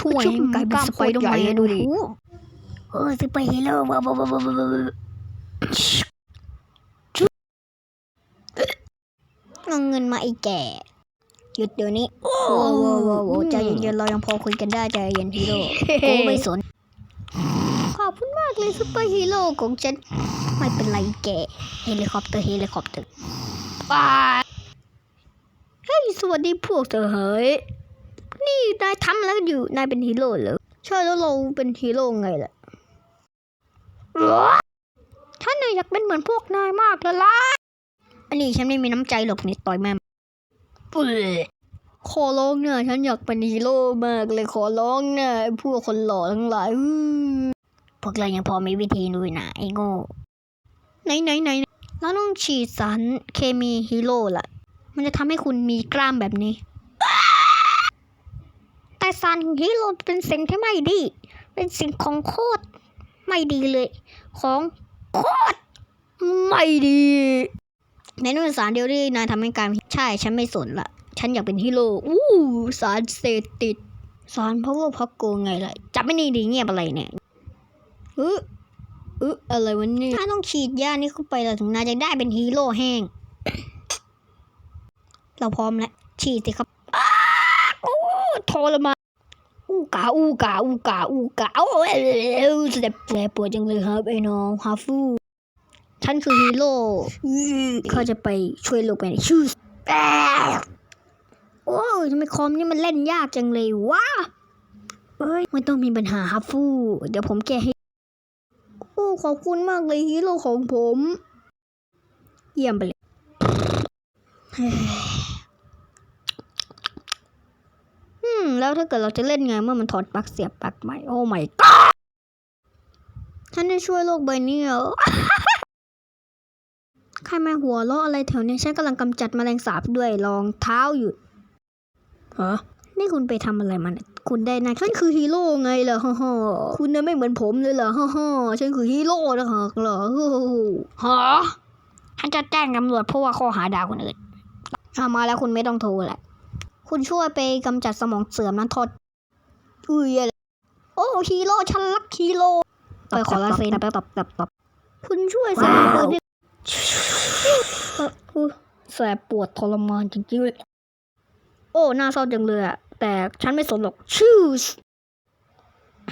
ช่วยให้กลายเป็นสไปเดอร์แมนดูดิโอ้ซูเปอร์ฮีโร่ว้าวว้าวว้าวว้าวว้าวเอาเงินมาไอ้แก่หยุดเดี๋ยวนี้ โอ้โหโอ้ใจเย็นๆเรายังพอคุยกันได้ใจเย็นฮีโร่กูไม่สน ขอบคุณมากเลยซูเปอร์ฮีโร่ของฉัน ไม่เป็นไรแกเฮลิคอปเตอร์เฮลิคอปเตอร์ว้าเฮ้ยสวัสดีพวกเธอเฮ้ย นี่นายทำแล้วอยู่นายเป็นฮีโร่เหรอใช่แล้วเราเป็นฮีโร่ไงล่ะฉันน่ะอยากเป็นเหมือนพวกนายมากเลยล่ะอันนี้ฉันไม่มีน้ำใจหรอกนี่ต่อยแม่ปุ๊ขอร้องเนี่ยฉันอยากเป็นฮีโร่มากเลยขอร้องเนี่ยพวกคนหล่อทั้งหลายพวกเรายังพอมีวิธีดูนะไอ้โง่ไหนไหนไหนเราต้องฉีดสารเคมีฮีโร่ล่ะ มันจะทำให้คุณมีกล้ามแบบนี้ แต่สารฮีโร่เป็นสิ่งที่ไม่ดี เป็นสิ่งของโคตรไม่ดีเลย ของโคตรไม่ดีในนู่นสารเดียวที่นายทำให้การใช่ฉันไม่สนละฉันอยากเป็นฮีโร่อู้สารเสพติดสารพาวเวอร์พักโกไงล่ะจับไม่นี่ดีเงียบอะไรเนี่ยเออเอออะไรวะเนี่ยถ้าต้องฉีดยานี่เข้าไปเราถึงนายจะได้เป็นฮีโร่แห้ง เราพร้อมแล้วฉีดสิครับอ้าโอ้ทรมาน กาอูกาอูกาอูกาโอ้ยเจ็บแผลปวดจังเลยครับไอ้น้องฮาฟูฉันคือฮีโร่เขาจะไปช่วยโลกไปในชื่อแป๊บโอ้ยทำไมคอมนี่มันเล่นยากจังเลยวะเอ้ยไม่ต้องมีปัญหาฮัฟฟูเดี๋ยวผมแก้ให้ โอ้ขอบคุณมากเลยฮีโร่ของผม เยี่ยมไปเลยเฮ้ยอืม แล้วถ้าเกิดเราจะเล่นไงเมื่อมันถอดปลั๊กเสียบปลั๊กใหม่โอ้ my god ฉันได้ช่วยโลกใบนี้เหรอใครมาหัวเราะอะไรแถวนี้ฉันกำลังกำจัดแมลงสาบด้วยรองเท้าอยู่ฮะนี่คุณไปทำอะไรมันยคุณได้นะฉันคือฮีโร่ไงล่ะฮ่าฮ่าคุณน่ะไม่เหมือนผมเลยเหรอฮ่าฮ่าฉันคือฮีโร่นะฮะเหรอฮ่าฮ่าฮะฉันจะแจ้งตำรวจเพราะว่าข้อหาด่าคนอื่นเอามาแล้วคุณไม่ต้องโทรแหละ คุณช่วยไปกำจัดสมองเสื่อมนั้นทอดอุ้ยอะไรโอ้ฮีโร่ฉันรักฮีโร่ไปขอลายเซ็นแป๊บตับตับตับคุณช่วยใส่ปืนดิเอ่แสบปวดทรมานจริงๆเลยโอ้น่าเศร้าจังเลยอะแต่ฉันไม่สนหรอกชื่อ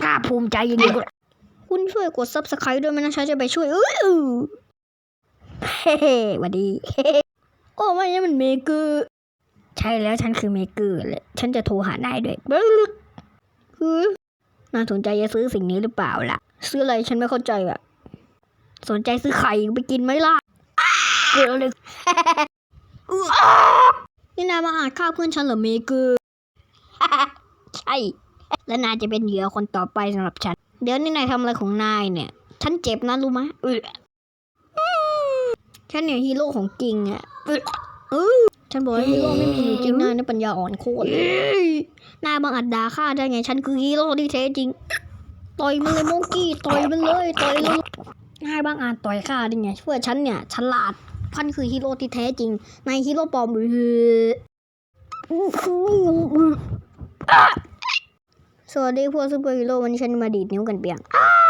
กล้าภูมิใจยังไงกูคุณช่วยกด subscribe ด้วยไหมนะฉันจะไปช่วยเอ้เฮ้หวัดดี โอ้ไม่ใช่มันเมเกอร์ ใช่แล้วฉันคือเมเกอร์เลยฉันจะโทรหานายด้วยบึ๊กน่าสนใจจะซื้อสิ่งนี้หรือเปล่าล่ะ ซื้ออะไรฉันไม่เข้าใจอะสนใจซื้อไข่ไปกินไหมล่ะเกิดอะไรนี่นายมาอ่านข้าวเพื่อนฉันเหรอเมเกอร์ใช่ และนายจะเป็นเหยื่อคนต่อไปสำหรับฉัน เดี๋ยวนี่นายทำอะไรของนายเนี่ย ฉันเจ็บนะรู้ไหมฉันเนี่ยฮีโร่ของจริงอะ ฉันบอกว่าฮีโร่ไม่มีอยู่จริงนายนี่ปัญญาอ่อนโคตรเลยนายบังอัดดาฆ่าได้ไง ฉันคือฮีโร่ที่แท้จริง ต่อยมันเลยโมงกี้ต่อยมันเลยต่อยเลยนายบังอาจต่อยข้าได้ไงเพื่อฉันเนี่ยฉลาดพันคือฮีโร่ที่แท้จริงนายฮีโร่ปลอมเออสวัสดีพวกซูเปอร์ฮีโร่วันนี้ฉันมาดีดนิ้วกันเปียงอ้า